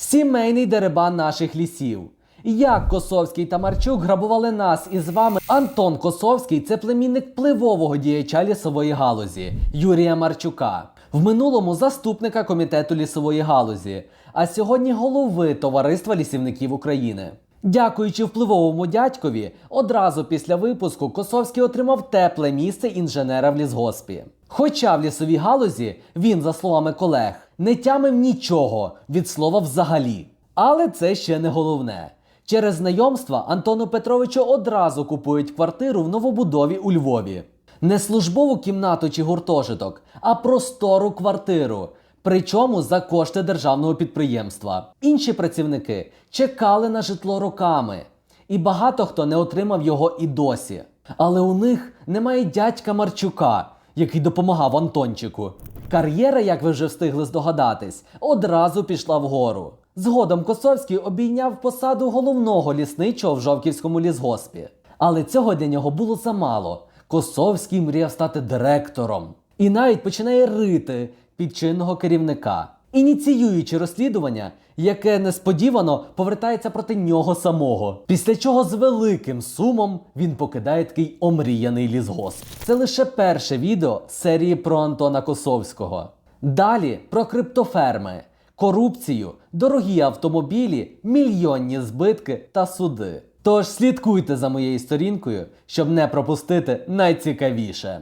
Сімейний дерибан наших лісів. Як Косовський та Марчук грабували нас із вами. Антон Косовський це племінник впливового діяча лісової галузі Юрія Марчука. В минулому заступника комітету лісової галузі, а сьогодні голови Товариства лісівників України. Дякуючи впливовому дядькові, одразу після випуску Косовський отримав тепле місце інженера в лісгоспі. Хоча в лісовій галузі він, за словами колег, не тямив нічого від слова взагалі. Але це ще не головне. Через знайомства Антону Петровичу одразу купують квартиру в новобудові у Львові. Не службову кімнату чи гуртожиток, а простору квартиру. Причому за кошти державного підприємства. Інші працівники чекали на житло роками, і багато хто не отримав його і досі. Але у них немає дядька Марчука, який допомагав Антончику. Кар'єра, як ви вже встигли здогадатись, одразу пішла вгору. Згодом Косовський обійняв посаду головного лісничого в Жовківському лісгоспі. Але цього для нього було замало. Косовський мріяв стати директором і навіть починає рити під чинного керівника, ініціюючи розслідування, яке несподівано повертається проти нього самого. Після чого з великим сумом він покидає такий омріяний лісгосп. Це лише перше відео серії про Антона Косовського. Далі про криптоферми, корупцію, дорогі автомобілі, мільйонні збитки та суди. Тож слідкуйте за моєю сторінкою, щоб не пропустити найцікавіше.